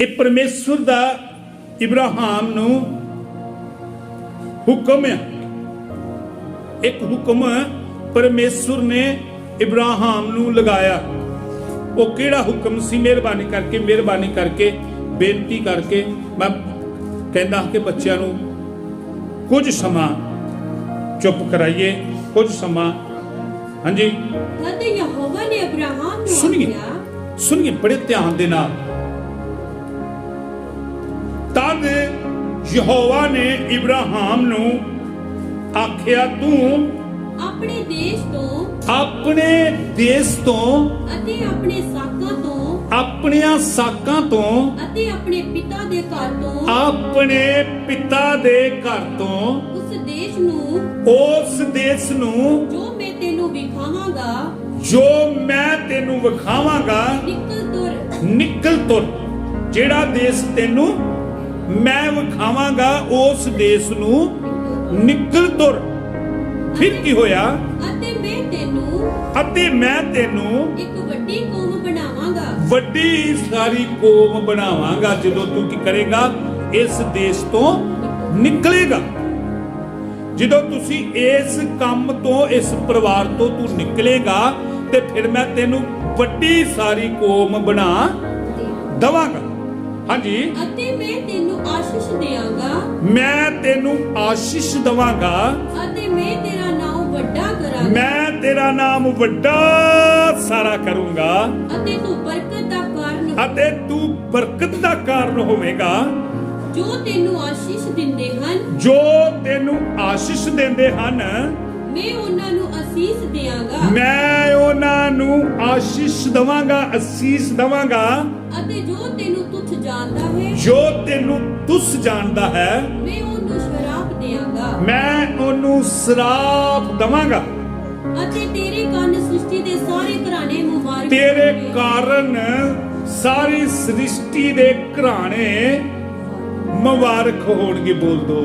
ਇਹ ਪਰਮੇਸ਼ਵਰ ਦਾ ਇਬਰਾਹਿਮ ਨੂੰ ਹੁਕਮ ਹੈ। ਇੱਕ ਹੁਕਮ ਪਰਮੇਸ਼ਵਰ ਨੇ ਇਬਰਾਹਿਮ ਨੂੰ ਲਗਾਇਆ। ਉਹ ਕਿਹੜਾ ਹੁਕਮ ਸੀ? ਮਿਹਰਬਾਨੀ ਕਰਕੇ ਮਿਹਰਬਾਨੀ ਕਰਕੇ ਬੇਨਤੀ ਕਰਕੇ। ਮੈਂ ਕਹਿੰਦਾ ਕਿ ਬੱਚਿਆਂ ਨੂੰ ਕੁਝ ਸਮਾਂ ਚੁੱਪ ਕਰਾਈਏ ਕੁਝ ਸਮਾਂ। ਹਾਂਜੀ। ਤਦ ਯਹੋਵਾ ਨੇ ਅਬਰਾਹਮ ਨੂੰ ਸੁਣੀਏ ਸੁਣੀਏ ਬੜੇ ਧਿਆਨ ਦੇ ਨਾਲ। ਤਦ ਯਹੋਵਾ ਨੇ ਇਬਰਾਹਿਮ ਨੂੰ ਆਖਿਆ ਤੂੰ ਆਪਣੇ ਦੇਸ਼ ਤੋਂ ਆਪਣੇ ਦੇਸ਼ ਤੋਂ ਅਤੇ ਆਪਣੇ ਸਾਕਾਂ ਤੋਂ ਆਪਣੀਆਂ ਸਾਕਾਂ ਤੋਂ ਅਤੇ ਆਪਣੇ ਪਿਤਾ ਦੇ ਘਰ ਤੋਂ ਆਪਣੇ ਪਿਤਾ ਦੇ ਘਰ ਤੋਂ ਉਸ ਦੇਸ਼ ਨੂੰ ਉਸ ਦੇਸ਼ ਨੂੰ ਜੋ ਮੈਂ ਤੈਨੂੰ ਵਿਖਾਵਾਂਗਾ ਜੋ ਮੈਂ ਤੈਨੂੰ ਵਿਖਾਵਾਂਗਾ ਨਿਕਲ ਤੁਰ। ਨਿਕਲ ਤੁਰ। ਜਿਹੜਾ ਦੇਸ਼ ਤੈਨੂੰ ਮੈਂ ਵਿਖਾਵਾਂਗਾ ਉਸ ਦੇਸ਼ ਨੂੰ। ਨਿਕਲ ਤੁਰ। ਫਿਰ ਕੀ ਹੋਇਆ? ਅਤੇ ਮੈਂ ਤੈਨੂੰ ਅਤੇ ਮੈਂ ਤੈਨੂੰ ਇੱਕ ਵੱਡੀ ਕੌਮ ਬਣਾਵਾਂਗਾ। ਵੱਡੀ ਸਾਰੀ ਕੌਮ ਬਣਾਵਾਂਗਾ ਜਦੋਂ ਤੂੰ ਕੀ ਕਰੇਗਾ? ਇਸ ਦੇਸ਼ ਤੋਂ ਨਿਕਲੇਗਾ। ਜਦੋਂ ਤੁਸੀਂ ਇਸ ਕੰਮ ਤੋਂ ਇਸ ਪਰਿਵਾਰ ਤੋਂ ਤੂੰ ਨਿਕਲੇਗਾ ਤੇ ਫਿਰ ਮੈਂ ਤੈਨੂੰ ਵੱਡੀ ਸਾਰੀ ਕੌਮ ਬਣਾ ਦਵਾਂਗਾ। ਹਾਂਜੀ। ਅਤੇ ਮੈਂ ਤੈਨੂੰ ਆਸ਼ੀਸ਼ ਦੇਵਾਂਗਾ ਮੈਂ ਤੈਨੂੰ ਆਸ਼ੀਸ਼ ਦਵਾਂਗਾ। ਅਤੇ ਮੈਂ ਤੇਰਾ ਨਾਮ ਵੱਡਾ ਕਰਾਂਗਾ। ਮੈਂ ਤੇਰਾ ਨਾਮ ਵੱਡਾ ਸਾਰਾ ਕਰੂੰਗਾ। ਅਤੇ ਤੂੰ ਬਰਕਤ ਦਾ ਕਾਰਨ ਅਤੇ ਤੂੰ ਬਰਕਤ ਦਾ ਕਾਰਨ ਹੋਵੇਗਾ। ਜੋ ਤੈਨੂੰ ਆਸ਼ੀਸ਼ ਦਿੰਦੇ ਹਨ ਜੋ ਤੈਨੂੰ ਆਸ਼ੀਸ਼ ਦਿੰਦੇ ਹਨ ਮੈਂ ਉਹਨਾਂ ਨੂੰ ਅਸੀਸ ਮੈਂ ਉਹਨਾਂ ਨੂੰ ਆਸ਼ੀਸ਼ ਦਵਾਂਗਾ ਅਸੀਸ ਦਵਾਂਗਾ। ਅਤੇ ਜੋ ਤੈਨੂੰ ਤੁਛ ਜਾਣਦਾ ਹੈ ਜੋ ਤੈਨੂੰ ਤੁਸ ਜਾਣਦਾ ਹੈ ਮੈਂ ਉਹਨੂੰ ਸ਼ਰਾਪ ਦਿਆਂਗਾ। ਮੈਂ ਉਹਨੂੰ ਸਰਾਪ ਦਵਾਂਗਾ। ਅਤੇ ਤੇਰੇ ਕੰਨ ਸ੍ਰਿਸ਼ਟੀ ਦੇ ਸਾਰੇ ਘਰਾਣੇ ਮੁਬਾਰਕ ਤੇਰੇ ਹੋਣਗੇ। ਕਾਰਨ ਸਾਰੀ ਸ੍ਰਿਸ਼ਟੀ ਦੇ ਘਰਾਣੇ ਮੁਬਾਰਕ ਹੋਣਗੇ ਬੋਲ ਦੋ।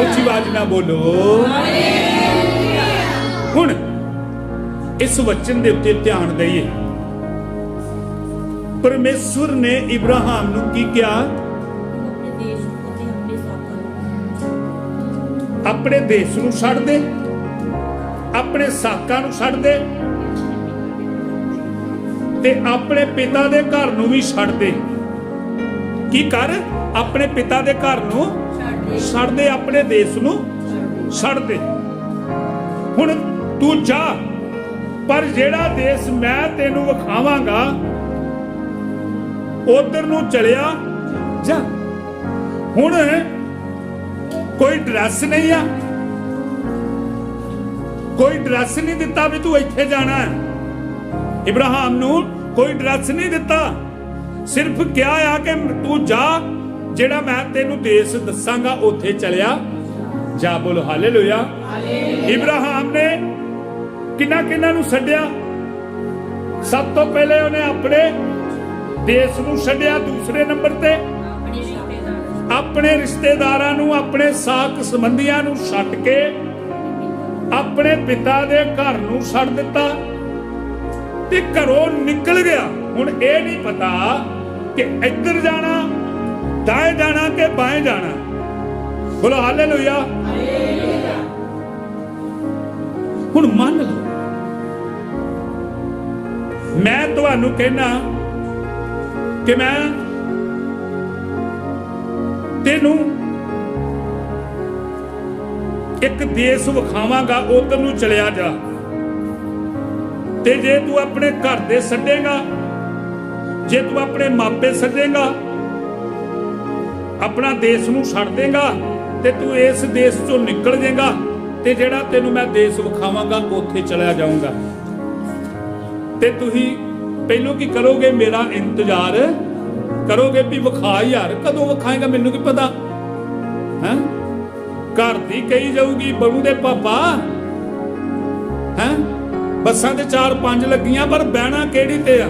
ਉੱਚੀ ਆਵਾਜ਼ ਨਾਲ ਬੋਲੋ। ਹੁਣ ਇਸ ਵਚਨ ਦੇ ਉੱਤੇ ਧਿਆਨ ਦਈਏ। ਪਰਮੇਸ਼ਵਰ ਨੇ ਇਬਰਾਹਿਮ ਨੂੰ ਕੀ ਕਿਹਾ? ਆਪਣੇ ਦੇਸ਼ ਨੂੰ। ਛੱਡ ਦੇ। ਆਪਣੇ ਸਾਕਾਂ ਨੂੰ ਛੱਡ ਦੇ। ਤੇ ਆਪਣੇ ਪਿਤਾ ਦੇ ਘਰ ਨੂੰ ਵੀ ਛੱਡ ਦੇ। ਕੀ ਕਰ? ਆਪਣੇ ਪਿਤਾ ਦੇ ਘਰ ਨੂੰ ਛੱਡ ਆਪਣੇ ਦੇਸ਼ ਨੂੰ ਛੱਡ ਹੁਣ ਤੂੰ ਜਾ, ਪਰ ਜਿਹੜਾ ਦੇਸ਼ ਮੈਂ ਤੈਨੂੰ ਵਿਖਾਵਾਂਗਾ, ਉਧਰ ਨੂੰ ਚਲਿਆ, ਜਾ। ਹੁਣ ਕੋਈ ਡਰੈਸ ਨਹੀਂ ਆ। ਕੋਈ ਡਰੈਸ ਨਹੀਂ ਦਿੱਤਾ ਵੀ ਤੂੰ ਇੱਥੇ ਜਾਣਾ ਹੈ। ਇਬਰਾਹਿਮ ਨੂੰ ਕੋਈ ਡਰੈਸ ਨਹੀਂ ਦਿੱਤਾ। ਸਿਰਫ ਕਿਹਾ ਆ ਕਿ ਤੂੰ ਜਾ ਜਿਹੜਾ ਮੈਂ ਤੈਨੂੰ ਦੇਸ਼ ਦੱਸਾਂਗਾ ਉੱਥੇ ਚਲਿਆ। ਜਾ ਬੋਲੋ ਹਾਲੇਲੂਇਆ। ਇਬਰਾਹਿਮ ਨੇ ਕਿੰਨਾ ਕਿੰਨਾ ਨੂੰ ਛੱਡਿਆ? ਸਭ ਤੋਂ ਪਹਿਲੇ ਉਹਨੇ ਆਪਣੇ ਦੇਸ਼ ਨੂੰ ਛੱਡਿਆ ਦੂਸਰੇ ਨੰਬਰ ਤੇ। ਆਪਣੇ ਰਿਸ਼ਤੇਦਾਰ ਨੂੰ ਆਪਣੇ ਸਾਕ ਸੰਬੰਧੀਆਂ ਨੂੰ ਛੱਡ ਕੇ ਆਪਣੇ ਪਿਤਾ ਦੇ ਘਰ ਨੂੰ ਛੱਡ ਦਿੱਤਾ ਤੇ ਘਰੋਂ ਨਿਕਲ ਗਿਆ। ਹੁਣ ਇਹ ਨਹੀਂ ਪਤਾ ਕਿ ਇੱਧਰ ਜਾਣਾ ਦਾਏ ਜਾਣਾ ਕਿ ਬਾਏ ਜਾਣਾ ਬੋਲੋ ਹਾਲੇਲੂਇਆ ਹੁਣ ਮੰਨ ਲਓ ਮੈਂ ਤੁਹਾਨੂੰ ਕਹਿਣਾ ਕਿ ਮੈਂ ਤੈਨੂੰ ਇੱਕ ਦੇਸ਼ ਵਿਖਾਵਾਂਗਾ ਉਧਰ ਨੂੰ ਚਲਿਆ ਜਾ ਤੇ ਜੇ ਤੂੰ ਆਪਣੇ ਘਰ ਦੇ ਛੱਡੇਗਾ ਜੇ ਤੂੰ ਆਪਣੇ ਮਾਪੇ ਛੱਡੇਗਾ ਆਪਣਾ ਦੇਸ਼ ਨੂੰ ਛੱਡ ਦੇਗਾ ਤੇ ਤੂੰ ਇਸ ਦੇਸ਼ ਚੋਂ ਨਿਕਲ ਜਾਏਗਾ ਤੇ ਜਿਹੜਾ ਤੈਨੂੰ ਮੈਂ ਦੇਸ਼ ਵਿਖਾਵਾਂਗਾ, ਉੱਥੇ ਚਲਿਆ ਜਾਊਂਗਾ। ਤੇ ਤੁਸੀਂ ਪਹਿਲੋਂ ਕੀ ਕਰੋਗੇ? ਮੇਰਾ ਇੰਤਜ਼ਾਰ ਕਰੋਗੇ ਵੀ ਵਿਖਾ ਯਾਰ, ਕਦੋਂ ਵਿਖਾਏਗਾ ਮੈਨੂੰ ਕੀ ਪਤਾ? ਹੈ? ਘਰ ਦੀ ਕਹੀ ਜਾਊਗੀ, ਬਹੂ ਦੇ ਪਾਪਾ। ਹੈ? ਬੱਸਾਂ ਤੇ 4-5 ਲੱਗੀਆਂ, ਪਰ ਬਹਿਣਾ ਕਿਹੜੀ ਤੇ ਆ?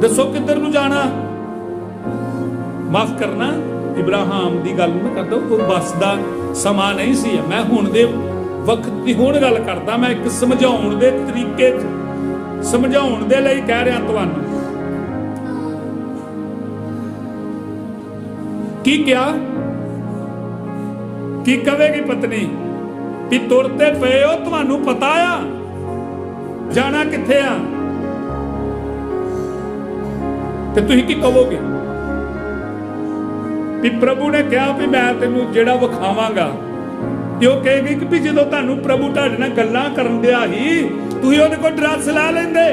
ਦੱਸੋ ਕਿੱਧਰ ਨੂੰ ਜਾਣਾ? ਮਾਫ ਕਰਨਾ, ਇਬਰਾਹਿਮ ਦੀ ਗੱਲ ਮੈਂ ਕਰਦਾ ਉਹ ਬੱਸ ਦਾ ਸਮਾਂ ਨਹੀਂ ਸੀ। ਮੈਂ ਹੁਣ ਦੇ ਵਕਤ ਦੀ ਹੁਣ ਗੱਲ ਕਰਦਾ, ਮੈਂ ਇੱਕ ਸਮਝਾਉਣ ਦੇ ਤਰੀਕੇ ਸਮਝਾਉਣ ਦੇ ਲਈ ਕਹਿ ਰਿਹਾ ਤੁਹਾਨੂੰ। ਕੀ ਕਿਹਾ? ਕੀ ਕਵੇਗੀ ਪਤਨੀ? ਵੀ ਤੁਰਤੇ ਪਏ ਹੋ, ਤੁਹਾਨੂੰ ਪਤਾ ਆ? ਜਾਣਾ ਕਿੱਥੇ ਆ? ਤੇ ਤੁਸੀਂ ਕੀ ਕਹੋਗੇ? ਵੀ ਪ੍ਰਭੂ ਨੇ ਕਿਹਾ ਵੀ ਮੈਂ ਤੈਨੂੰ ਜਿਹੜਾ ਵਿਖਾਵਾਂਗਾ। ਤੇ ਉਹ ਕਹੇਗੀ ਕਿ ਵੀ ਜਦੋਂ ਤੁਹਾਨੂੰ ਪ੍ਰਭੂ ਤੁਹਾਡੇ ਨਾਲ ਗੱਲਾਂ ਕਰਨ ਦਿਆ ਹੀ, ਤੁਸੀਂ ਉਹਦੇ ਕੋਲ ਡਰੈਸ ਲਾ ਲੈਂਦੇ।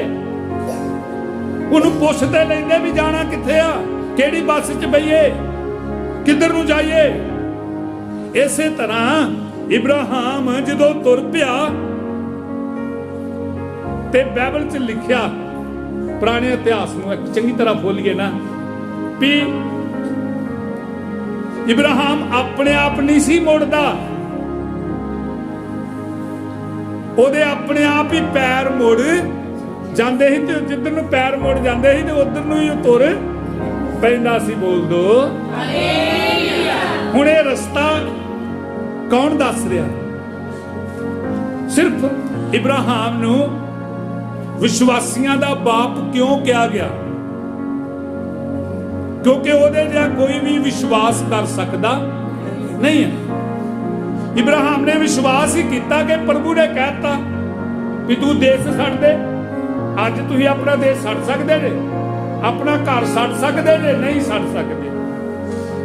ਉਹਨੂੰ ਪੁੱਛਦੇ ਲੈਂਦੇ ਵੀ ਜਾਣਾ ਕਿੱਥੇ ਆ, ਕਿਹੜੀ ਬੱਸ 'ਚ ਬਈਏ, ਕਿੱਧਰ ਨੂੰ ਜਾਈਏ। ਇਸੇ ਤਰ੍ਹਾਂ ਇਬਰਾਹਿਮ ਜਦੋਂ ਤੁਰ ਪਿਆ ਤੇ ਬਾਈਬਲ 'ਚ ਲਿਖਿਆ, ਪੁਰਾਣੇ ਇਤਿਹਾਸ ਨੂੰ ਚੰਗੀ ਤਰ੍ਹਾਂ ਫੋਲੀਏ ਨਾ, ਵੀ ਇਬਰਾਹਿਮ ਆਪਣੇ ਆਪ ਨਹੀਂ ਸੀ ਮੁੜਦਾ। ਉਹਦੇ ਆਪਣੇ ਆਪ ਹੀ ਪੈਰ ਮੁੜ ਜਾਂਦੇ ਸੀ ਤੇ ਜਿੱਧਰ ਨੂੰ ਪੈਰ ਮੁੜ ਜਾਂਦੇ ਸੀ ਤੇ ਉਧਰ ਨੂੰ ਹੀ ਤੁਰ ਪੈਂਦਾ ਸੀ ਬੋਲ ਦੋ। ਹੁਣ ਇਹ ਰਸਤਾ ਕੌਣ ਦੱਸ ਰਿਹਾ? ਸਿਰਫ ਇਬਰਾਹਿਮ ਨੂੰ ਵਿਸ਼ਵਾਸੀਆਂ ਦਾ ਬਾਪ ਕਿਉਂ ਕਿਹਾ ਗਿਆ? ਕਿਉਂਕਿ ਉਹਦੇ ਜਿਹਾ ਕੋਈ ਵੀ ਵਿਸ਼ਵਾਸ ਕਰ ਸਕਦਾ ਨਹੀਂ ਹੈ। ਇਬਰਾਹਿਮ ਨੇ ਵਿਸ਼ਵਾਸ ਹੀ ਕੀਤਾ ਕਿ ਪ੍ਰਭੂ ਨੇ ਕਹਿਤਾ ਵੀ ਤੂੰ ਦੇਸ਼ ਛੱਡ ਦੇ। ਅੱਜ ਤੁਸੀਂ ਆਪਣਾ ਦੇਸ਼ ਛੱਡ ਸਕਦੇ ਜੇ, ਆਪਣਾ ਘਰ ਛੱਡ ਸਕਦੇ ਜੇ, ਨਹੀਂ ਛੱਡ ਸਕਦੇ।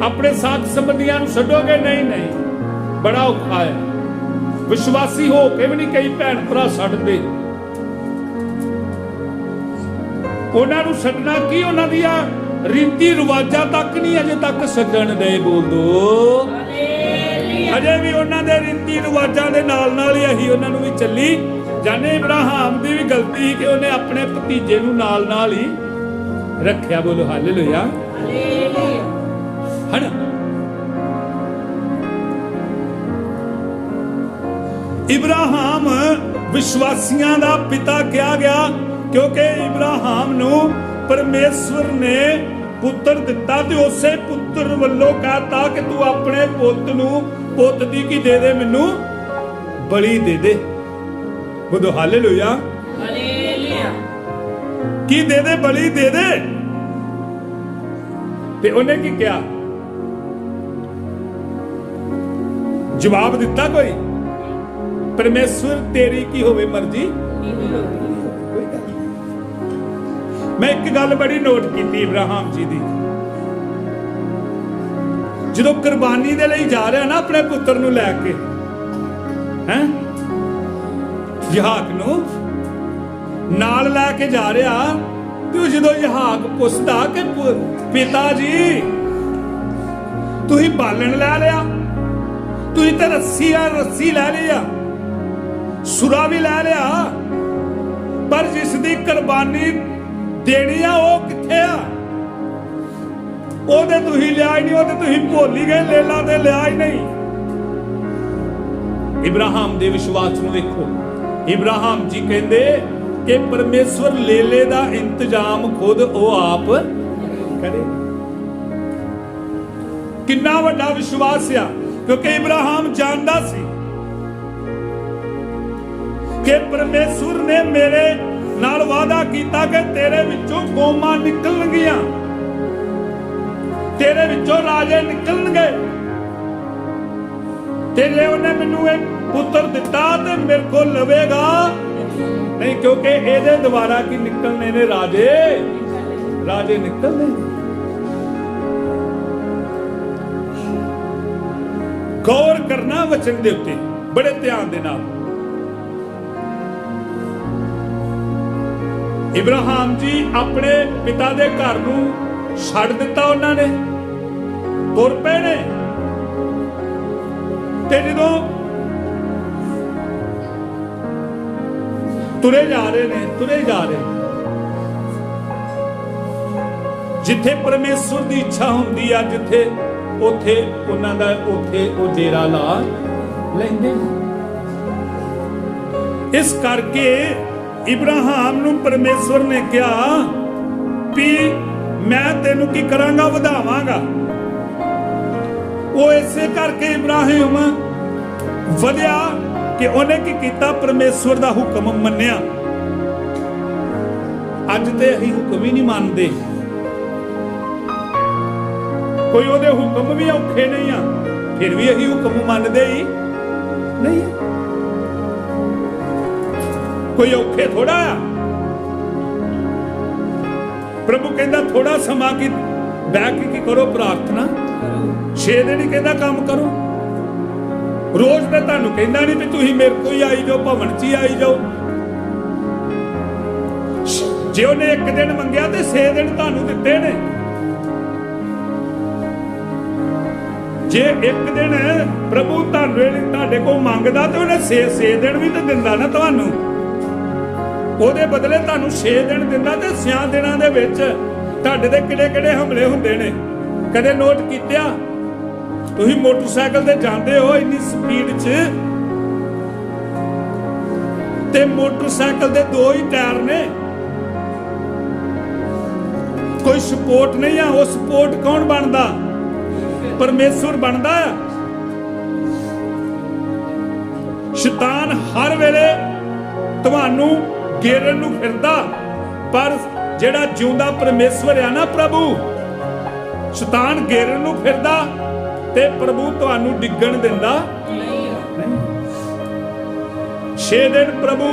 ਆਪਣੇ ਸਾਥ ਸੰਬੰਧੀਆਂ ਨੂੰ ਛੱਡੋਗੇ? ਨਹੀਂ ਨਹੀਂ। ਬੜਾ ਔਖਾ ਹੈ। ਵਿਸ਼ਵਾਸੀ ਹੋ ਕੇ ਵੀ ਨਹੀਂ ਕਈ ਭੈਣ ਭਰਾ ਛੱਡਦੇ। ਉਹਨਾਂ ਨੂੰ ਛੱਡਣਾ ਕੀ ਉਹਨਾਂ ਦੀਆਂ ਰੀਤੀ ਰਿਵਾਜਾਂ ਤੱਕ ਨਹੀਂ ਅਜੇ ਤੱਕ ਛੱਡਣ ਦੇ ਬੋਲ ਦੋ। ਅਜੇ ਵੀ ਉਹਨਾਂ ਦੇ ਰੀਤੀ ਰਿਵਾਜਾਂ ਦੇ ਨਾਲ ਨਾਲ ਹੀ ਅਸੀਂ ਉਹਨਾਂ ਨੂੰ ਵੀ ਚੱਲੀ। ਜਾਣੇ ਇਬਰਾਹਿਮ ਦੀ ਵੀ ਗਲਤੀ ਕਿ ਉਹਨੇ ਆਪਣੇ ਭਤੀਜੇ ਨੂੰ ਨਾਲ ਨਾਲ ਹੀ ਰੱਖਿਆ। ਬੋਲੋ, ਹਾਲੇਲੂਇਆ। ਹਨਾ ਇਬਰਾਹਿਮ ਵਿਸ਼ਵਾਸੀਆਂ ਦਾ ਪਿਤਾ ਕਿਹਾ ਗਿਆ, ਕਿਉਂਕਿ ਇਬਰਾਹਿਮ ਨੂੰ ਪਰਮੇਸ਼ਵਰ ਨੇ ਪੁੱਤਰ ਦਿੱਤਾ ਤੇ ਉਸੇ ਪੁੱਤਰ ਵੱਲੋਂ ਕਹਤਾ ਕਿ ਤੂੰ ਆਪਣੇ ਪੁੱਤ ਨੂੰ ਪੁੱਤ ਦੀ ਕੀ ਦੇ ਦੇ ਮੈਨੂੰ? ਬਲੀ ਦੇ ਦੇ। ਬੁੱਧੋ ਹਾਲੇਲੂਇਆ। ਕੀ ਦੇ ਦੇ ਬਲੀ ਦੇ ਦੇ? ਤੇ ਉਹਨੇ ਕੀ ਕਿਹਾ? ਜਵਾਬ ਦਿੱਤਾ ਕੋਈ? ਪਰਮੇਸ਼ਵਰ ਤੇਰੀ ਕੀ ਹੋਵੇ ਮਰਜ਼ੀ? ਨਹੀਂ। ਮੈਂ ਇੱਕ ਗੱਲ ਬੜੀ ਨੋਟ ਕੀਤੀ ਇਬਰਾਹਿਮ ਜੀ ਦੀ। ਜਦੋਂ ਕੁਰਬਾਨੀ ਦੇ ਲਈ ਜਾ ਰਿਹਾ ਨਾ ਆਪਣੇ ਪੁੱਤਰ ਨੂੰ ਲੈ ਕੇ, ਹੈ? ਯਹਾਕ ਨੂੰ ਨਾਲ ਲੈ ਕੇ ਜਾ ਰਿਹਾ, ਤੇ ਉਹ ਜਦੋਂ ਯਹਾਕ ਪੁੱਛਦਾ ਕਿ ਪਿਤਾ ਜੀ, ਤੁਸੀਂ ਬਾਲਣ ਲੈ ਲਿਆ? ਤੁਸੀਂ ਤਾਂ ਰੱਸੀ ਆ, ਰੱਸੀ ਲੈ ਲਿਆ ਸੁਰਾ ਵੀ ਲੈ ਲਿਆ। ਪਰ ਜਿਸ ਦੀ ਕੁਰਬਾਨੀ ਦੇਣੀ ਆ, ਉਹ ਕਿੱਥੇ ਆ? ਉਹਦੇ ਤੁਸੀਂ ਲਿਆ ਹੀ ਨਹੀਂ, ਉਹਦੇ ਤੁਸੀਂ ਭੁੱਲ ਹੀ ਗਏ, ਲੇਲਾ ਤੇ ਲਿਆ ਹੀ ਨਹੀਂ। ਇਬਰਾਹਿਮ ਦੇ ਵਿਸ਼ਵਾਸ ਨੂੰ ਵੇਖੋ। ਇਬਰਾਹਿਮ ਜੀ ਕਹਿੰਦੇ ਕਿ ਪਰਮੇਸ਼ਵਰ ਲੇਲੇ ਦਾ ਇੰਤਜ਼ਾਮ ਖੁਦ ਉਹ ਆਪ ਕਰੇ। ਕਿੰਨਾ ਵੱਡਾ ਵਿਸ਼ਵਾਸ ਆ, ਕਿਉਂਕਿ ਇਬਰਾਹਿਮ ਜਾਣਦਾ ਸੀ ਕਿ ਪਰਮੇਸ਼ਵਰ ਨੇ ਮੇਰੇ ਨਾਲ ਵਾਅਦਾ ਕੀਤਾ ਕਿ ਤੇਰੇ ਵਿੱਚੋਂ ਕੌਮਾਂ ਨਿਕਲਣਗੀਆਂ। ਤੇਰੇ ਵਿੱਚੋਂ ਰਾਜੇ ਨਿਕਲਣਗੇ। ਤੇ ਜੇ ਉਹਨੇ ਮੈਨੂੰ ਇਹ ਪੁੱਤਰ ਦਿੱਤਾ ਤੇ ਮੇਰੇ ਕੋਲ ਲਵੇਗਾ। ਨਹੀਂ, ਕਿਉਂਕਿ ਇਹਦੇ ਦੁਆਰਾ ਕੀ ਨਿਕਲਣੇ ਨੇ ਰਾਜੇ? ਰਾਜੇ ਨਿਕਲਣੇ ਗੌਰ ਕਰਨਾ ਵਚਨ ਦੇ ਉੱਤੇ, ਬੜੇ ਧਿਆਨ ਦੇ ਨਾਲ। ਇਬਰਾਹਿਮ ਜੀ ਆਪਣੇ ਪਿਤਾ ਦੇ ਘਰ ਨੂੰ ਛੱਡ ਦਿੱਤਾ ਉਹਨਾਂ ਨੇ। ਤੁਰ ਪਏ ਨੇ। ਤੇ ਜਦੋਂ ਤੁਰੇ ਜਾ ਰਹੇ ਨੇ, ਤੁਰੇ ਜਾ ਰਹੇ ਨੇ। ਜਿੱਥੇ ਪਰਮੇਸ਼ਵਰ ਦੀ ਇੱਛਾ ਹੁੰਦੀ ਆ, ਜਿੱਥੇ ਉਥੇ ਉਹਨਾਂ ਦਾ ਉਥੇ ਉਹ ਡੇਰਾ ਲਾ ਲੈਂਦੇ ਇਸ ਕਰਕੇ ਇਬਰਾਹਿਮ ਨੂੰ ਪਰਮੇਸ਼ਵਰ ਨੇ ਕਿਹਾ ਵੀ ਮੈਂ ਤੈਨੂੰ ਕੀ ਕਰਾਂਗਾ, ਵਧਾਵਾਂਗਾ। ਉਹ ਇਸੇ ਕਰਕੇ ਇਬਰਾਹਿਮ ਵਧਿਆ ਕਿ ਉਹਨੇ ਕੀ ਕੀਤਾ? ਪਰਮੇਸ਼ਵਰ ਦਾ ਹੁਕਮ ਮੰਨਿਆ। ਅੱਜ ਤੇ ਅਸੀਂ ਹੁਕਮ ਹੀ ਨਹੀਂ ਮੰਨਦੇ। ਕੋਈ ਉਹਦੇ ਹੁਕਮ ਵੀ ਔਖੇ ਨਹੀਂ ਆ, ਫਿਰ ਵੀ ਅਸੀਂ ਹੁਕਮ ਮੰਨਦੇ ਹੀ ਨਹੀਂ। ਆ। ਕੋਈ ਔਖੇ ਥੋੜਾ ਆ। ਪ੍ਰਭੂ ਕਹਿੰਦਾ ਥੋੜਾ ਸਮਾਂ ਕੀ ਬੈਠ ਕੇ ਕੀ ਕਰੋ ਪ੍ਰਾਰਥਨਾ। ਛੇ ਦਿਨ ਹੀ ਕਹਿੰਦਾ ਕੰਮ ਕਰੋ। ਰੋਜ਼ ਤੇ ਤੁਹਾਨੂੰ ਕਹਿੰਦਾ ਨਹੀਂ ਵੀ ਤੁਸੀਂ ਮੇਰੇ ਕੋਲ ਹੀ ਆਈ ਜਾਓ, ਭਵਨ 'ਚ ਹੀ ਆਈ ਜਾਓ। ਜੇ ਉਹਨੇ ਇੱਕ ਦਿਨ ਮੰਗਿਆ ਤੇ 6 ਦਿਨ ਤੁਹਾਨੂੰ ਦਿੱਤੇ ਨੇ। ਜੇ ਇੱਕ ਦਿਨ ਪ੍ਰਭੂ ਤੁਹਾਨੂੰ ਤੁਹਾਡੇ ਕੋਲ ਮੰਗਦਾ ਤੇ ਉਹਨੇ 6 6 ਦਿਨ ਵੀ ਤਾਂ ਦਿੰਦਾ ਨਾ ਤੁਹਾਨੂੰ। ਉਹਦੇ ਬਦਲੇ ਤੁਹਾਨੂੰ 6 ਦਿਨ ਦਿੰਦਾ ਤੇ 6 ਦਿਨਾਂ ਦੇ ਵਿੱਚ ਤੁਹਾਡੇ ਤੇ ਕਿਹੜੇ ਕਿਹੜੇ ਹਮਲੇ ਹੁੰਦੇ ਨੇ। ਕਦੇ ਨੋਟ ਕੀਤਾ ਤੁਸੀਂ ਮੋਟਰਸਾਈਕਲ ਤੇ ਜਾਂਦੇ ਹੋ ਇੰਨੀ ਸਪੀਡ 'ਚ ਤੇ ਮੋਟਰਸਾਈਕਲ ਦੇ ਦੋ ਹੀ ਟਾਇਰ ਨੇ। ਕੋਈ ਸਪੋਰਟ ਨਹੀਂ ਆ, ਉਹ ਸਪੋਰਟ ਕੌਣ ਬਣਦਾ? ਪਰਮੇਸ਼ਵਰ ਬਣਦਾ ਆ। ਸ਼ੈਤਾਨ ਹਰ ਵੇਲੇ ਤੁਹਾਨੂੰ ਗੇਰਨ ਨੂੰ ਫਿਰਦਾ। ਪਰ ਜਿਹੜਾ ਜਿਉਂਦਾ ਪਰਮੇਸ਼ਵਰ ਆ ਨਾ ਪ੍ਰਭੂ, ਸ਼ੈਤਾਨ ਗੇਰਨ ਨੂੰ ਫਿਰਦਾ ਤੇ ਪ੍ਰਭੂ ਤੁਹਾਨੂੰ ਡਿੱਗਣ ਦਿੰਦਾ। ਨਹੀਂ ਛੇ ਦਿਨ ਪ੍ਰਭੂ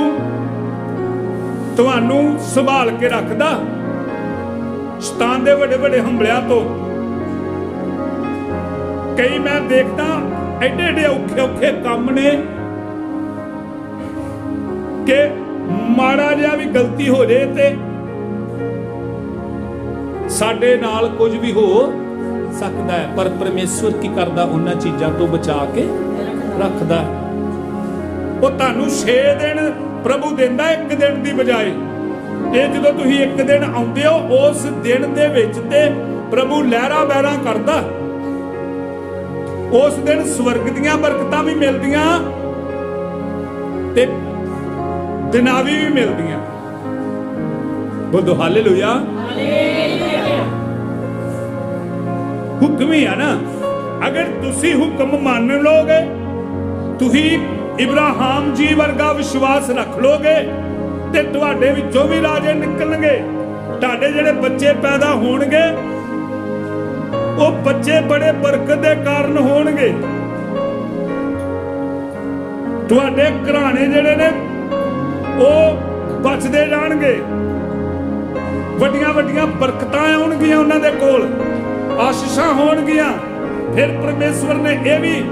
ਤੁਹਾਨੂੰ ਸੰਭਾਲ ਕੇ ਰੱਖਦਾ। ਸ਼ੈਤਾਨ ਦੇ ਵੱਡੇ ਵੱਡੇ ਹਮਲਿਆਂ ਤੋਂ ਕਈ ਮੈਂ ਦੇਖਦਾ ਐਡੇ ਐਡੇ ਔਖੇ ਔਖੇ ਕੰਮ ਨੇ ਕਿ ਮਾੜਾ ਜਿਹਾ ਵੀ ਗਲਤੀ ਹੋ ਜੇ ਤੇ ਸਾਡੇ ਨਾਲ ਕੁਝ ਵੀ ਹੋ ਸਕਦਾ ਹੈ, ਪਰ ਪਰਮੇਸ਼ਵਰ ਕੀ ਕਰਦਾ? ਉਹਨਾਂ ਚੀਜ਼ਾਂ ਤੋਂ ਬਚਾ ਕੇ ਰੱਖਦਾ ਉਹ ਤੁਹਾਨੂੰ 6 ਦਿਨ ਪ੍ਰਭੂ ਦਿੰਦਾ, ਇੱਕ ਦਿਨ ਦੀ ਬਜਾਏ। ਇਹ ਜਦੋਂ ਤੁਸੀਂ ਇੱਕ ਦਿਨ ਆਉਂਦੇ ਹੋ, ਉਸ ਦਿਨ ਦੇ ਵਿੱਚ ਤੇ ਪ੍ਰਭੂ ਲਹਿਰਾ ਬਹਿਰਾ ਕਰਦਾ। ਉਸ ਦਿਨ ਸਵਰਗ ਦੀਆਂ ਬਰਕਤਾਂ ਵੀ ਮਿਲਦੀਆਂ ਤੇ ਦਿਨਾਵੀ ਵੀ ਮਿਲਦੀਆਂ। ਬੋਲੋ ਹਾਲੇਲੂਇਆ। ਹੁਕਮ ਹੀ ਆ ਨਾ। ਅਗਰ ਤੁਸੀਂ ਹੁਕਮ ਮੰਨ ਲੋਗੇ, ਤੁਸੀਂ ਇਬਰਾਹਿਮ ਜੀ ਵਰਗਾ ਵਿਸ਼ਵਾਸ ਰੱਖ ਲੋਗੇ, ਤੇ ਤੁਹਾਡੇ ਵਿੱਚੋਂ ਵੀ ਰਾਜੇ ਨਿਕਲਣਗੇ। ਤੁਹਾਡੇ ਜਿਹੜੇ ਬੱਚੇ ਪੈਦਾ ਹੋਣਗੇ, ਉਹ ਬੱਚੇ ਬੜੇ ਬਰਕਤ ਦੇ ਕਾਰਨ ਹੋਣਗੇ। ਤੁਹਾਡੇ ਘਰਾਣੇ ਜਿਹੜੇ ਨੇ ਉਹ ਬਚਦੇ ਜਾਣਗੇ। ਵੱਡੀਆਂ ਵੱਡੀਆਂ ਬਰਕਤਾਂ ਆਉਣਗੀਆਂ ਉਹਨਾਂ ਦੇ ਕੋਲ। ਆਸ਼ੀਸ਼ਾਂ ਹੋਣਗੀਆਂ। ਫਿਰ ਪਰਮੇਸ਼ਵਰ ਨੇ ਇਹ ਵੀ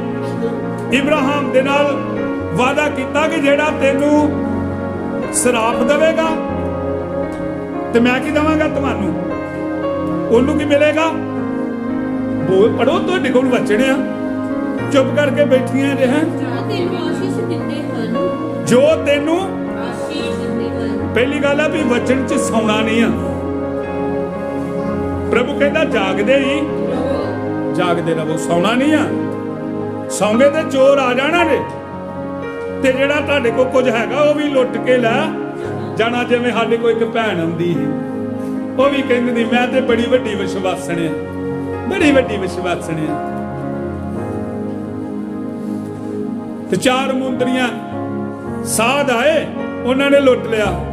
ਇਬਰਾਹਿਮ ਦੇ ਨਾਲ ਵਾਅਦਾ ਕੀਤਾ ਕਿ ਜਿਹੜਾ ਤੈਨੂੰ ਸਰਾਪ ਦੇਵੇਗਾ ਤੇ ਮੈਂ ਕੀ ਦਵਾਂਗਾ ਤੁਹਾਨੂੰ? ਉਹਨੂੰ ਕੀ ਮਿਲੇਗਾ? ਬੋਲ ਪੜੋ ਤੁਹਾਡੇ ਕੋਲ ਬਚਣੇ ਆ ਚੁੱਪ ਕਰਕੇ ਬੈਠੀਆਂ ਰਹਿ ਜੋ ਤੈਨੂੰ ਆਸ਼ੀਸ਼ ਦਿੰਦੇ ਹਨ। ਜੋ ਤੈਨੂੰ ਆਸ਼ੀਸ਼ ਦਿੰਦੇ ਹਨ ਪਹਿਲੀ ਗੱਲ ਆ ਵੀ ਵਚਨ ਚ ਸੌਣਾ ਨਹੀਂ ਆ। ਪ੍ਰਭੂ ਕਹਿੰਦਾ, ਜਾਗਦੇ ਹੀ। ਜਾਗਦੇ ਰਹੋ, ਸੌਣਾ ਨਹੀਂ ਆ। ਸੌਂਗੇ ਤੇ ਚੋਰ ਆ ਜਾਣਾ ਨੇ ਤੇ ਜਿਹੜਾ ਤੁਹਾਡੇ ਕੋਲ ਕੁਝ ਹੈਗਾ, ਉਹ ਵੀ ਲੁੱਟ ਕੇ ਲੈ ਜਾਣਾ, ਜਿਵੇਂ ਸਾਡੇ ਕੋਲ ਇੱਕ ਭੈਣ ਆਉਂਦੀ ਸੀ। ਉਹ ਵੀ ਕਹਿੰਦੀ ਮੈਂ ਤੇ ਬੜੀ ਵੱਡੀ ਵਿਸ਼ਵਾਸਣ ਆ। ਬੜੀ ਵੱਡੀ ਵਿਸ਼ਵਾਸਣ ਆ। ਤੇ ਚਾਰ ਮੁੰਦਰੀਆਂ ਸਾਧ ਆਏ, ਉਹਨਾਂ ਨੇ ਲੁੱਟ ਲਿਆ।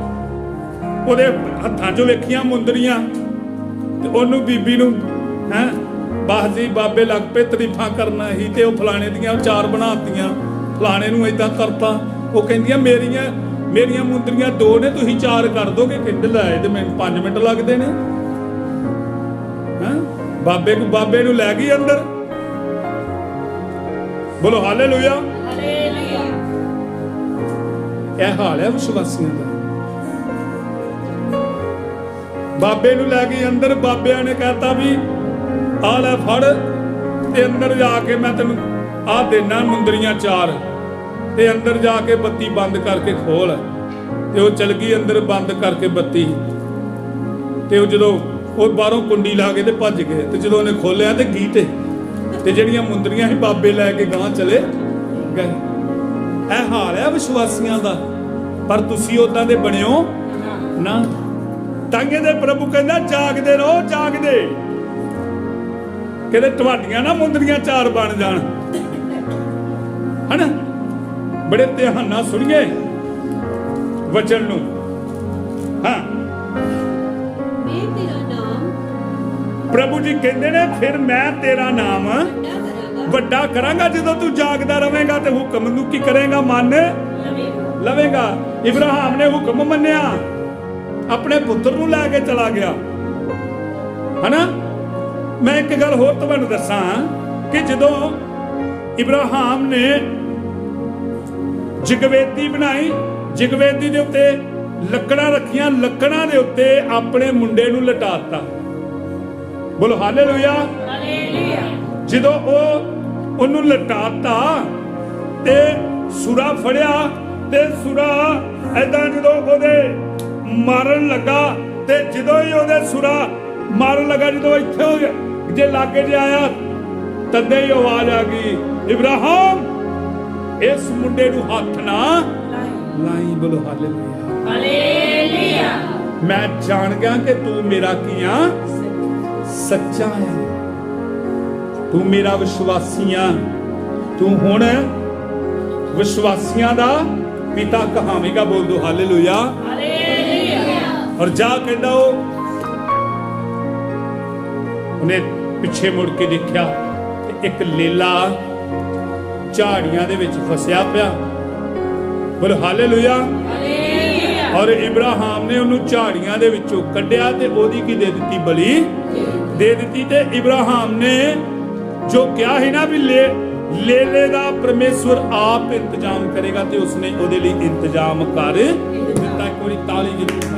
ਉਹਦੇ ਹੱਥਾਂ 'ਚੋਂ ਵੇਖੀਆਂ ਮੁੰਦਰੀਆਂ ਤੇ ਉਹਨੂੰ ਬੀਬੀ ਨੂੰ ਹੈ ਬਾਹਜੀ ਬਾਬੇ ਲੱਗ ਪਏ ਤਰੀਫਾਂ ਕਰਨਾ ਹੀ ਤੇ ਉਹ ਫਲਾਣੇ ਦੀਆਂ ਚਾਰ ਬਣਾਤੀਆਂ ਫਲਾਣੇ ਨੂੰ ਇਦਾਂ ਕਰਤਾ ਉਹ ਕਹਿੰਦੀਆਂ ਮੇਰੀਆਂ ਮੇਰੀਆਂ ਮੁੰਦਰੀਆਂ ਦੋ ਨੇ ਤੁਸੀਂ ਚਾਰ ਕਰ ਦੋਗੇ ਕਹਿੰਦੇ ਲੈ ਤੇ ਮੈਨੂੰ 5 ਮਿੰਟ ਲੱਗਦੇ ਨੇ। ਹੈ ਬਾਬੇ ਨੂੰ ਬਾਬੇ ਨੂੰ ਲੈ ਗਈ ਅੰਦਰ। ਬੋਲੋ ਹਾਲੇਲੂਇਆ। ਹਾਲੇਲੂਇਆ। ਇਹ ਹਾਲ ਹੈ ਵਿਸ਼ਵਾਸੀਆਂ ਦਾ। ਬਾਬੇ ਨੂੰ ਲੈ ਕੇ ਅੰਦਰ ਬਾਬਿਆਂ ਨੇ ਕਹਤਾ ਵੀ, ਆ ਲੈ ਫੜ, ਤੇ ਅੰਦਰ ਜਾ ਕੇ ਮੈਂ ਤੈਨੂੰ ਆ ਦੇਣਾ ਮੁੰਦਰੀਆਂ ਚਾਰ। ਤੇ ਅੰਦਰ ਜਾ ਕੇ ਬੱਤੀ ਬੰਦ ਕਰਕੇ ਖੋਲ। ਤੇ ਉਹ ਚਲ ਗਈ ਅੰਦਰ ਬੰਦ ਕਰਕੇ ਬੱਤੀ। ਤੇ ਉਹ ਜਦੋਂ ਉਹ ਬਾਹਰੋਂ ਕੁੰਡੀ ਲਾ ਕੇ ਤੇ ਭੱਜ ਗਏ। ਤੇ ਜਦੋਂ ਉਹਨੇ ਖੋਲਿਆ ਤੇ ਗੀਤੇ ਤੇ ਜਿਹੜੀਆਂ ਮੁੰਦਰੀਆਂ ਸੀ ਬਾਬੇ ਲੈ ਕੇ ਗਾਂ ਚਲੇ ਗਏ। ਇਹ ਹਾਲ ਹੈ ਵਿਸ਼ਵਾਸੀਆਂ ਦਾ। ਪਰ ਤੁਸੀਂ ਉਦਾਂ ਦੇ ਬਣਿਓ ਨਾ। ਤਾਂਗੇ ਦੇ ਪ੍ਰਭੂ ਕਹਿੰਦਾ ਜਾਗਦੇ ਰਹੋ ਜਾਗਦੇ। ਕਹਿੰਦੇ ਤੁਹਾਡੀਆਂ ਨਾ ਮੁੰਦਰੀਆਂ ਚਾਰ ਬਣ ਜਾਣ। ਹਨਾ? ਬੜੇ ਧਿਆਨ ਨਾਲ ਸੁਣੀਏ ਵਚਨ ਨੂੰ। ਹਾਂ। ਪ੍ਰਭੂ ਜੀ ਕਹਿੰਦੇ ਨੇ ਫਿਰ ਮੈਂ ਤੇਰਾ ਨਾਮ ਵੱਡਾ ਕਰਾਂਗਾ। ਜਦੋਂ ਤੂੰ ਜਾਗਦਾ ਰਵੇਂਗਾ ਤੇ ਹੁਕਮ ਨੂੰ ਕੀ ਕਰੇਗਾ? ਮੰਨ। ਲਵੇਂਗਾ। ਇਬਰਾਹਿਮ ਨੇ ਹੁਕਮ ਮੰਨਿਆ। ਆਪਣੇ ਪੁੱਤਰ ਨੂੰ ਲੈ ਕੇ ਚਲਾ ਗਿਆ। ਹਨਾ? ਮੈਂ ਇੱਕ ਗੱਲ ਹੋਰ ਤੁਹਾਨੂੰ ਦੱਸਾਂ ਕਿ ਜਦੋਂ ਇਬਰਾਹਿਮ ਨੇ ਜਗਵੇਦੀ ਬਣਾਈ ਜਗਵੇਦੀ ਦੇ ਉੱਤੇ ਲੱਕੜਾਂ ਰੱਖੀਆਂ ਲੱਕੜਾਂ ਦੇ ਉੱਤੇ ਆਪਣੇ ਮੁੰਡੇ ਨੂੰ ਲਟਾਤਾ। ਬੋਲੋ ਹਾਲੇਲੂਇਆ। ਜਦੋਂ ਉਹ ਉਹਨੂੰ ਲਟਾਤਾ ਤੇ ਸੁਰਾ ਫੜਿਆ ਤੇ ਸੁਰਾ ਐਦਾਂ ਜਦੋਂ ਉਹਦੇ ਮਾਰਨ ਲੱਗਾ ਤੇ ਜਦੋਂ ਹੀ ਉਹਦੇ ਸੁਰਾ ਮਾਰਨ ਲੱਗਾ ਜਦੋਂ ਇੱਥੇ ਜੇ ਲਾਗੇ ਜੇ ਆਇਆ ਤਦੇ ਹੀ ਆਵਾਜ਼ ਆ ਗਈ ਇਬਰਾਹਿਮ ਇਸ ਮੁੰਡੇ ਨੂੰ ਹੱਥ ਨਾ ਲਾਈ ਬੋਲੋ ਹਾਲੇਲੂਇਆ। ਮੈਂ ਜਾਣ ਗਿਆ ਕਿ ਤੂੰ ਮੇਰਾ ਕੀ ਆ? ਸੱਚਾ ਹੈ ਤੂੰ ਮੇਰਾ ਵਿਸ਼ਵਾਸੀ ਆ। ਤੂੰ ਹੁਣ ਵਿਸ਼ਵਾਸੀਆਂ ਦਾ ਪਿਤਾ ਕਹਾਵੇਂਗਾ ਬੋਲ ਦੋ ਹਾਲੇਲੂਇਆ। ਔਰ ਜਾ ਕਹਿੰਦਾ ਉਹ ਉਹਨੇ ਪਿੱਛੇ ਮੁੜ ਕੇ ਦੇਖਿਆ ਤੇ ਇੱਕ ਲੇਲਾ ਝਾੜੀਆਂ ਦੇ ਵਿੱਚ ਫਸਿਆ ਪਿਆ। ਬੋਲ ਹਾਲੇਲੂਇਆ। ਔਰ ਇਬਰਾਹਿਮ ਨੇ ਉਹਨੂੰ ਝਾੜੀਆਂ ਦੇ ਵਿੱਚੋਂ ਕੱਢਿਆ ਤੇ ਉਹਦੀ ਕੀ ਦੇ ਦਿੱਤੀ? ਬਲੀ। ਦੇ ਦਿੱਤੀ ਤੇ ਇਬਰਾਹਿਮ ਨੇ ਜੋ ਕਿਹਾ ਹੈ ਨਾ ਵੀ ਲੈ ਲੇਲੇ ਦਾ ਪਰਮੇਸ਼ਵਰ ਆਪ ਇੰਤਜ਼ਾਮ ਕਰੇਗਾ ਤੇ ਉਸਨੇ ਉਹਦੇ ਲਈ ਇੰਤਜ਼ਾਮ ਕਰ ਦਿੱਤਾ। ਵਾਰੀ ਤਾਲੀ ਜ਼ਰੂਰ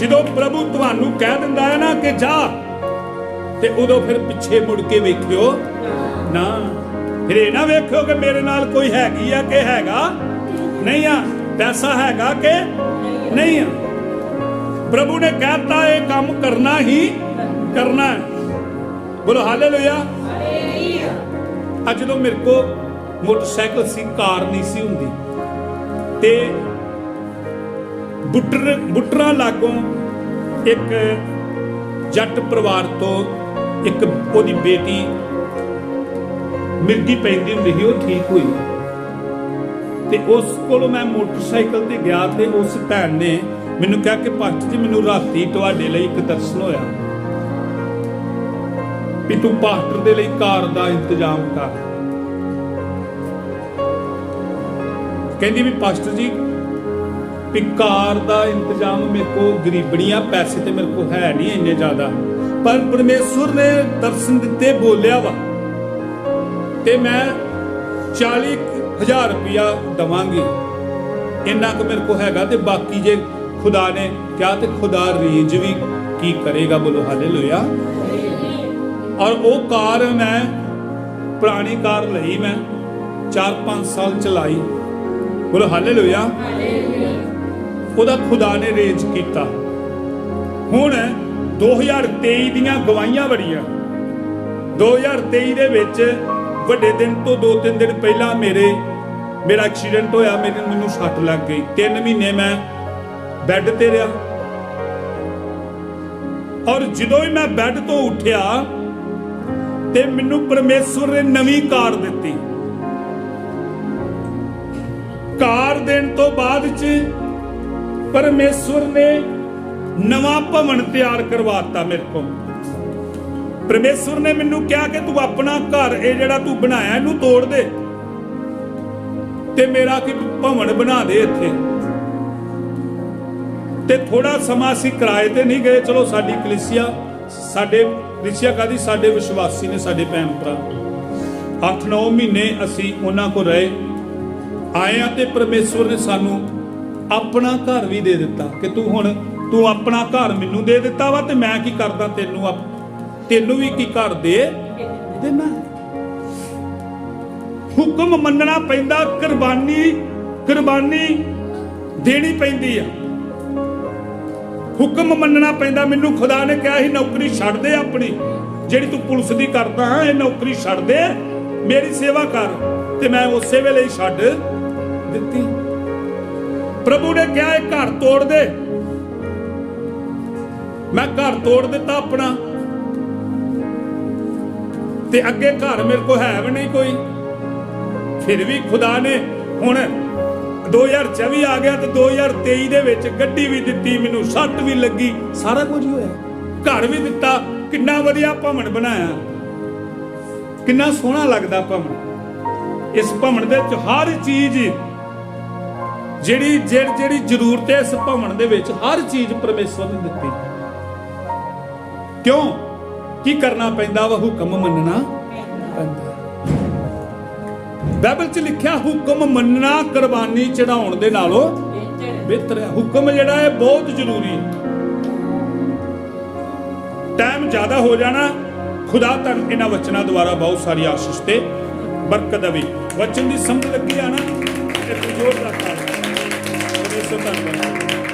ਜਦੋਂ ਪ੍ਰਭੂ ਤੁਹਾਨੂੰ ਕਹਿ ਦਿੰਦਾ ਹੈ ਨਾ ਕਿ ਜਾ, ਤੇ ਉਦੋਂ ਫਿਰ ਪਿੱਛੇ ਮੁੜ ਕੇ ਵੇਖਿਓ ਨਾ। ਫਿਰ ਇਹ ਨਾ ਵੇਖਿਓ ਕਿ ਮੇਰੇ ਨਾਲ ਕੋਈ ਹੈਗੀ ਆ ਕਿ ਹੈਗਾ ਨਹੀਂ ਆ। ਪੈਸਾ ਹੈਗਾ ਕਿ ਨਹੀਂ ਆ। ਪ੍ਰਭੂ ਨੇ ਕਹਿਤਾ, ਇਹ ਕੰਮ ਕਰਨਾ ਹੀ ਕਰਨਾ ਹੈ। ਬੋਲੋ, ਹਾਲੇਲੂਇਆ। ਅੱਜ ਜਦੋਂ ਮੇਰੇ ਕੋ ਮੋਟਰਸਾਈਕਲ ਸੀ, ਕਾਰ ਨਹੀਂ ਸੀ ਹੁੰਦੀ, ਤੇ ਬੁੱਟਰ ਬੁੱਟਰਾਂ ਲਾਗੋਂ ਇੱਕ ਜੱਟ ਪਰਿਵਾਰ ਤੋਂ ਇੱਕ ਉਹਦੀ ਬੇਟੀ ਮਿਰਗੀ ਪੈਂਦੀ ਹੁੰਦੀ ਸੀ, ਉਹ ਠੀਕ ਹੋਈ। ਤੇ ਉਸ ਕੋਲੋਂ ਮੈਂ ਮੋਟਰਸਾਈਕਲ ਤੇ ਗਿਆ ਤੇ ਉਸ ਭੈਣ ਨੇ ਮੈਨੂੰ ਕਿਹਾ ਕਿ ਪਾਸਟਰ ਜੀ ਮੈਨੂੰ ਰਾਤੀ ਤੁਹਾਡੇ ਲਈ ਇੱਕ ਦਰਸ਼ਨ ਹੋਇਆ। ਵੀ ਤੂੰ ਪਾਸਟਰ ਦੇ ਲਈ ਕਾਰ ਦਾ ਇੰਤਜ਼ਾਮ ਕਰ। ਕਹਿੰਦੀ ਵੀ ਪਾਸਟਰ ਜੀ ਵੀ ਕਾਰ ਦਾ ਇੰਤਜ਼ਾਮ ਮੇਰੇ ਕੋ ਗਰੀਬਣੀਆਂ ਪੈਸੇ ਤੇ ਮੇਰੇ ਕੋ ਹੈ ਨਹੀਂ ਇੰਨੇ ਜ਼ਿਆਦਾ। ਪਰ ਪਰਮੇਸ਼ਵਰ ਨੇ ਦਰਸ਼ਨ ਦਿੱਤੇ, ਬੋਲਿਆ ਵਾ ਤੇ ਮੈਂ 40000 ਰੁਪਇਆ ਦਵਾਂਗੀ। ਇੰਨਾ ਕੁ ਮੇਰੇ ਕੋ ਹੈਗਾ ਤੇ ਬਾਕੀ ਜੇ ਖੁਦਾ ਨੇ ਕਿਹਾ ਤੇ ਖੁਦਾ ਰੇਂਜ ਵੀ ਕੀ ਕਰੇਗਾ, ਬੋਲੋ ਹਾਲੇਲੂਇਆ ਔਰ ਉਹ ਕਾਰ ਮੈਂ, ਪੁਰਾਣੀ ਕਾਰ ਲਈ ਮੈਂ 4-5 ਸਾਲ ਚਲਾਈ। ਬੋਲੋ ਹਾਲੇਲੂਇਆ ਉਹਦਾ ਖੁਦਾ ਨੇ ਰੇਂਜ ਕੀਤਾ। ਹੁਣ 2023 ਦੀਆਂ ਗਵਾਹੀਆਂ ਬੜੀਆਂ 2023 ਦੇ ਵਿੱਚ ਵੱਡੇ ਦਿਨ ਤੋਂ 2-3 ਦਿਨ ਪਹਿਲਾਂ ਮੇਰੇ, ਮੇਰਾ ਐਕਸੀਡੈਂਟ ਹੋਇਆ, ਮੇਰੇ ਮੈਨੂੰ ਸੱਟ ਲੱਗ ਗਈ। 3 ਮਹੀਨੇ ਮੈਂ ਬੈੱਡ ਤੇ ਰਿਹਾ। ਔਰ ਜਦੋਂ ਹੀ ਮੈਂ ਬੈੱਡ ਤੋਂ ਉੱਠਿਆ ਤੇ ਮੈਨੂੰ ਪਰਮੇਸ਼ਵਰ ਨੇ ਨਵੀਂ ਕਾਰ ਦਿੱਤੀ। ਕਾਰ ਦੇਣ ਤੋਂ ਬਾਅਦ ਚ ਪਰਮੇਸ਼ਵਰ ਨੇ ਨਵਾਂ ਭਵਨ ਤਿਆਰ ਕਰਵਾਤਾ ਮੇਰੇ ਕੋਲ। ਪਰਮੇਸ਼ਵਰ ਨੇ ਮੈਨੂੰ ਕਿਹਾ ਕਿ ਤੂੰ ਆਪਣਾ ਘਰ ਇਹ ਜਿਹੜਾ ਤੂੰ ਬਣਾਇਆ, ਇਹਨੂੰ ਤੋੜ ਦੇ ਤੇ ਮੇਰਾ ਕੀ ਭਵਨ ਬਣਾ ਦੇ ਇੱਥੇ। ਤੇ ਥੋੜਾ ਸਮਾਂ ਅਸੀਂ ਕਿਰਾਏ ਤੇ ਨਹੀਂ ਗਏ। ਚਲੋ ਸਾਡੀ ਕਲੀਸਿਆ, ਸਾਡੇ, ਕਲੀਸਿਆ ਕਾਦੀ ਸਾਡੇ ਵਿਸ਼ਵਾਸੀ ਨੇ, ਸਾਡੇ ਭੈਣ ਭਰਾ। 8-9 ਮਹੀਨੇ ਅਸੀਂ ਉਹਨਾਂ ਕੋਲ ਰਹੇ। ਆਏ ਆ ਤੇ ਪਰਮੇਸ਼ਵਰ ਨੇ ਸਾਨੂੰ ਆਪਣਾ ਘਰ ਵੀ ਦੇ ਦਿੱਤਾ ਕਿ ਤੂੰ ਹੁਣ, ਤੂੰ ਆਪਣਾ ਘਰ ਮੈਨੂੰ ਦੇ ਦਿੱਤਾ ਵਾ ਤੇ ਮੈਂ ਕੀ ਕਰਦਾ ਤੈਨੂੰ ਆਪ, ਤੈਨੂੰ ਵੀ ਕੀ ਘਰ ਦੇ ਦੇਣਾ? ਹੁਕਮ ਮੰਨਣਾ ਪੈਂਦਾ, ਕੁਰਬਾਨੀ ਕੁਰਬਾਨੀ ਦੇਣੀ ਪੈਂਦੀ ਆ। ਹੁਕਮ ਮੰਨਣਾ ਪੈਂਦਾ, ਮੈਨੂੰ ਖੁਦਾ ਨੇ ਕਿਹਾ ਸੀ, ਨੌਕਰੀ ਛੱਡ ਦੇ ਆਪਣੀ। ਜਿਹੜੀ ਤੂੰ ਪੁਲਿਸ ਦੀ ਕਰਦਾ ਹਾਂ, ਇਹ ਨੌਕਰੀ ਛੱਡ ਦੇ। ਮੇਰੀ ਸੇਵਾ ਕਰ ਤੇ ਮੈਂ ਉਸੇ ਵੇਲੇ ਹੀ ਛੱਡ ਦਿੱਤੀ। ਪ੍ਰਭੂ ਨੇ ਕਿਹਾ ਇਹ ਘਰ ਤੋੜ ਦੇ। ਮੈਂ ਘਰ ਤੋੜ ਦਿੱਤਾ ਆਪਣਾ। ਤੇ ਅੱਗੇ ਘਰ ਮੇਰੇ ਕੋ ਹੈ ਵੀ ਨਹੀਂ ਕੋਈ। ਫਿਰ ਵੀ ਖੁਦਾ ਨੇ ਹੁਣ 2024 ਆ ਗਿਆ ਤੇ 2023 ਦੇ ਵਿੱਚ ਗੱਡੀ ਵੀ ਦਿੱਤੀ ਮੈਨੂੰ ਸੱਟ ਵੀ ਲੱਗੀ। ਸਾਰਾ ਕੁਝ ਹੋਇਆ। ਘਰ ਵੀ ਦਿੱਤਾ ਕਿੰਨਾ ਵਧੀਆ ਭਵਨ ਬਣਾਇਆ। ਕਿੰਨਾ ਸੋਹਣਾ ਲੱਗਦਾ ਭਵਨ। ਇਸ ਭਵਨ ਦੇ ਵਿੱਚ ਹਰ ਚੀਜ਼ ਜਿਹੜੀ ਜਿਹੜੀ ਜਿਹੜੀ ਜ਼ਰੂਰਤ ਹੈ ਇਸ ਭਵਨ ਦੇ ਵਿੱਚ, ਹਰ ਚੀਜ਼ ਪਰਮੇਸ਼ਵਰ ਨੇ ਦਿੱਤੀ। ਕਿਉਂ? ਕੀ ਕਰਨਾ ਪੈਂਦਾ ਵਾ ਹੁਕਮ ਮੰਨਣਾ ਪੈਂਦਾ। ਬਾਈਬਲ 'ਚ ਲਿਖਿਆ, ਹੁਕਮ ਮੰਨਣਾ ਕੁਰਬਾਨੀ ਚੜਾਉਣ ਦੇ ਨਾਲੋਂ ਬਿਹਤਰ ਹੈ। ਹੁਕਮ ਜਿਹੜਾ ਹੈ ਬਹੁਤ ਜ਼ਰੂਰੀ ਹੈ। ਟਾਈਮ ਜ਼ਿਆਦਾ ਹੋ ਜਾਣਾ, ਖੁਦਾ ਤੁਹਾਨੂੰ ਇਹਨਾਂ ਵਚਨਾਂ ਦੁਆਰਾ ਬਹੁਤ ਸਾਰੀ ਆਸ਼ੀਸ਼ ਤੇ ਬਰਕਤ ਦੇਵੇ। ਵਚਨ ਦੀ ਸਮਝ ਲੱਗੀ ਆ ਨਾ ਇਹ ਜੋਰ ਦਾ Super.